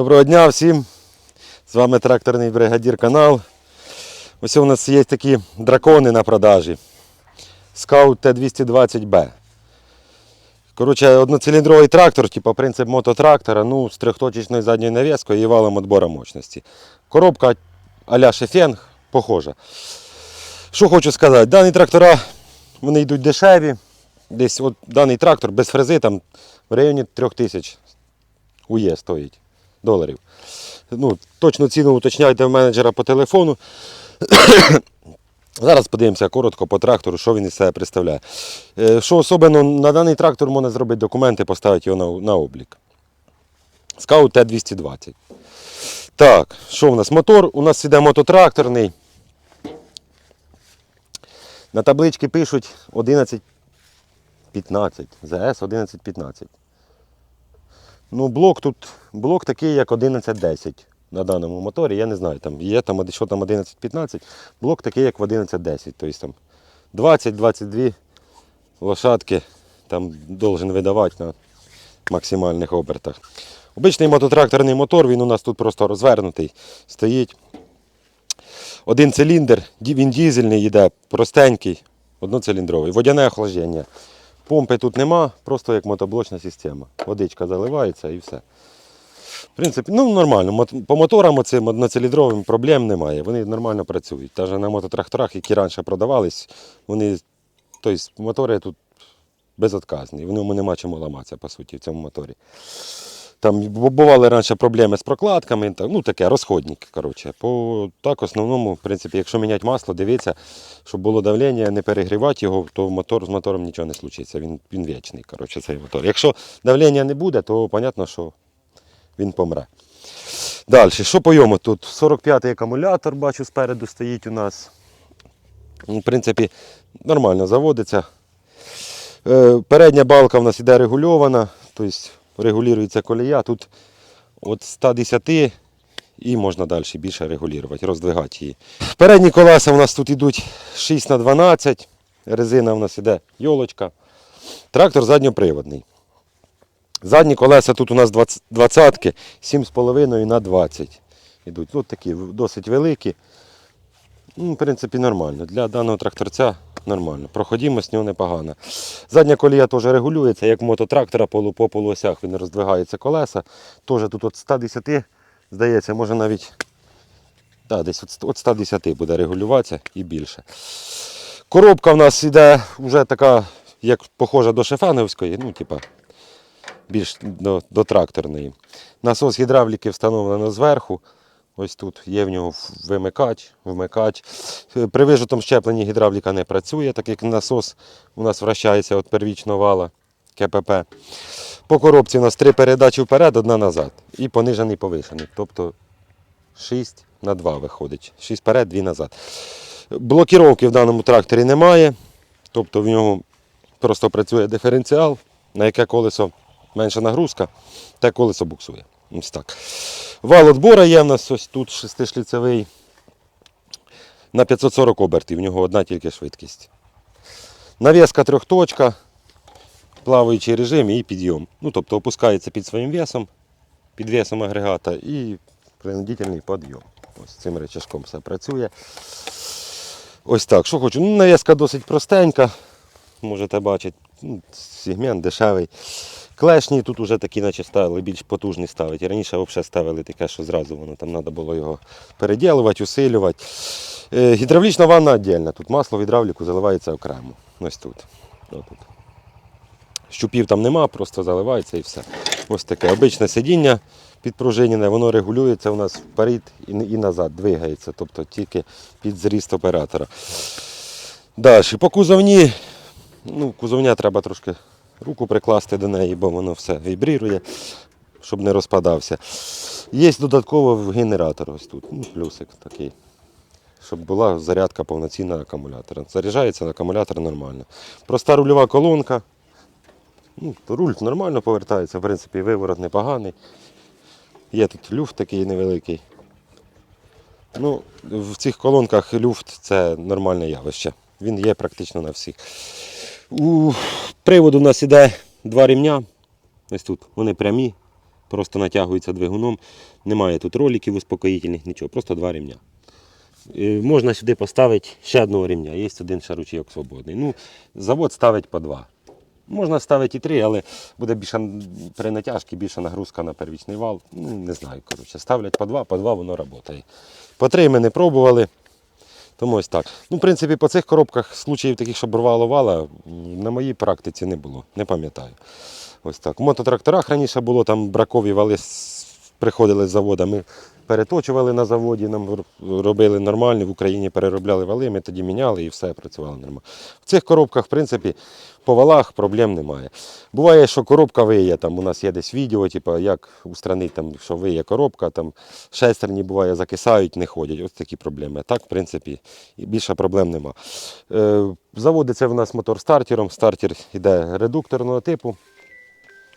Доброго дня всім! З вами тракторний бригадір канал. Ось у нас є такі дракони на продажі. Scout T220B. Коротше, одноциліндровий трактор, типу принцип мототрактора, ну, з трьохточечною задньою навіскою і валом відбору мощності. Коробка а-ля Шефенг, похожа. Що хочу сказати, дані трактора вони йдуть дешеві. Десь от даний трактор без фрези там в районі 3000 УЄ стоїть доларів. Ну, точну ціну уточняйте в менеджера по телефону. Зараз подивимося коротко по трактору, що він із себе представляє. Е, Що особливо на даний трактор можна зробити документи, поставити його на, на облік. Скаут Т-220. Так, що у нас? Мотор? У нас іде мототракторний. На табличці пишуть 1115. ЗС 1115. Ну, блок тут блок такий, як 1110 на даному моторі. Я не знаю, там є там, що там 1115. Блок такий, як в 1110. Тобто там 20-22 лошадки там должен видавати на максимальних обертах. Обичний мототракторний мотор, він у нас тут просто розвернутий, стоїть. Один циліндр, він дізельний йде, простенький, одноциліндровий, водяне охлаждення. Помпи тут нема, просто як мотоблочна система. Водичка заливається і все. В принципі, ну нормально. По моторам оцим одноциліндровим проблем немає. Вони нормально працюють. Та на мототракторах, які раніше продавались, вони, тобто мотори тут безотказні. В ньому нема чому ламатися, по суті, в цьому моторі. Там бували раніше проблеми з прокладками, ну таке, розходник. Коротше. По так основному, в принципі, якщо міняти масло, дивіться, щоб було давлення, не перегрівати його, то мотор з мотором нічого не случиться. Він, він вічний, коротше, цей мотор. Якщо давлення не буде, то зрозуміло, що він помре. Далі, що по йому тут? 45-й акумулятор, бачу, спереду стоїть у нас. Ну, В принципі, нормально заводиться. Е, Передня балка в нас іде регульована, тобто регулюється колія. Тут от 110 і можна далі більше регулювати, роздвигати її. Передні колеса у нас тут йдуть 6 на 12 резина у нас іде йолочка. Трактор задньоприводний. Задні колеса тут у нас 20 20-ки, 7,5 на 20 ідуть. Тут такі досить великі. Ну, в принципі, нормально. Для даного тракторця нормально. Проходимость з нього непогана. Задня колія теж регулюється, як мототрактора по полуосях він роздвигається колеса. Теж тут от 110, здається, може навіть да, десь от 110 буде регулюватися і більше. Коробка в нас іде вже така, як похожа до шефановської, ну, типа, більш до, до тракторної. Насос гідравліки встановлено зверху. Ось тут є в нього вимикач, вмикач. Е, При вижитому щепленні гідравліка не працює, так як насос у нас вращається від первічного вала КПП. По коробці у нас три передачі вперед, одна назад. І понижений повишений. Тобто 6 на 2 виходить. 6 вперед, 2 назад. Блокіровки в даному тракторі немає. Тобто в нього просто працює диференціал, на яке колесо менша нагрузка, те колесо буксує. Ось так. Вал отбора є в нас ось тут шестишліцевий. На 540 обертів, в нього одна тільки швидкість. Навіска трьохточка, плаваючий режим і підйом. Ну, тобто опускається під своїм весом, під весом агрегата і принудительний підйом. Ось цим речашком все працює. Ось так. Що хочу? Ну, навіска досить простенька. Можете бачити, ну, сегмент дешевий. Клешні тут вже такі, наче ставили, більш потужні ставити. Раніше взагалі ставили таке, що зразу воно там треба було його переділувати, усилювати. Е, гідравлічна ванна віддільна. Тут масло в гідравліку заливається окремо. Ось тут. Отут. Щупів там нема, просто заливається і все. Ось таке. Обичне сидіння підпружинене, воно регулюється у нас вперед і, і назад, двигається, тобто тільки під зріст оператора. Далі, по кузовні, ну, кузовня треба трошки руку прикласти до неї, бо воно все вібрірує, щоб не розпадався. Є додатково генератор ось тут, ну, плюсик такий, щоб була зарядка повноцінна акумулятора. Заряджається акумулятор нормально. Проста рульова колонка. Ну, руль нормально повертається, в принципі, виворот непоганий. Є тут люфт такий невеликий. Ну, в цих колонках люфт це нормальне явище. Він є практично на всіх. У приводу у нас іде два рівня. Ось тут. Вони прямі. просто натягується двигуном. Немає тут роликів успокоїтельних, нічого, просто два ремня. Е, Можна сюди поставити ще одного ремня, є один ще ручійок свободний. Ну, завод ставить по два. Можна ставити і три, але буде більше при натяжці, більша нагрузка на первічний вал. Ну, не знаю, коротше, ставлять по два, по два воно працює. По три ми не пробували. Тому ось так. Ну, в принципі, по цих коробках случаїв таких, що рвало вала, на моїй практиці не було, не пам'ятаю. Ось так. В мототракторах раніше було, там бракові вали приходили з завода. Ми переточували на заводі, нам робили нормальні, в Україні переробляли вали, ми тоді міняли і все працювало нормально. В цих коробках, в принципі, по валах проблем немає. Буває, що коробка виє, там у нас є десь відео, типу, як устранити, там, що виє коробка, там шестерні буває, закисають, не ходять. Ось такі проблеми. Так, в принципі, більше проблем нема. Е, заводиться в нас мотор стартером. Стартер йде редукторного типу.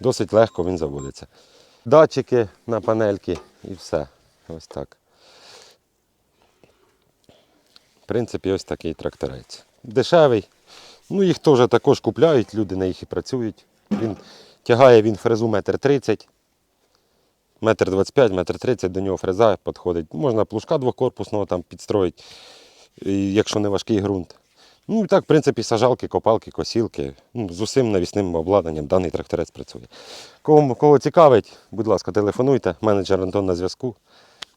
Досить легко він заводиться. Датчики на панельки і все. Ось так. В принципі, ось такий тракторець. Дешевий. Ну, їх теж також купляють, люди на їх і працюють. Він тягає він фрезу метр тридцять, метр двадцять п'ять, метр тридцять, до нього фреза підходить. Можна плужка двокорпусного там підстроїти, якщо не важкий ґрунт. Ну і так, в принципі, сажалки, копалки, косілки. Ну, з усім навісним обладнанням даний тракторець працює. Кого, кого цікавить, будь ласка, телефонуйте. Менеджер Антон на зв'язку.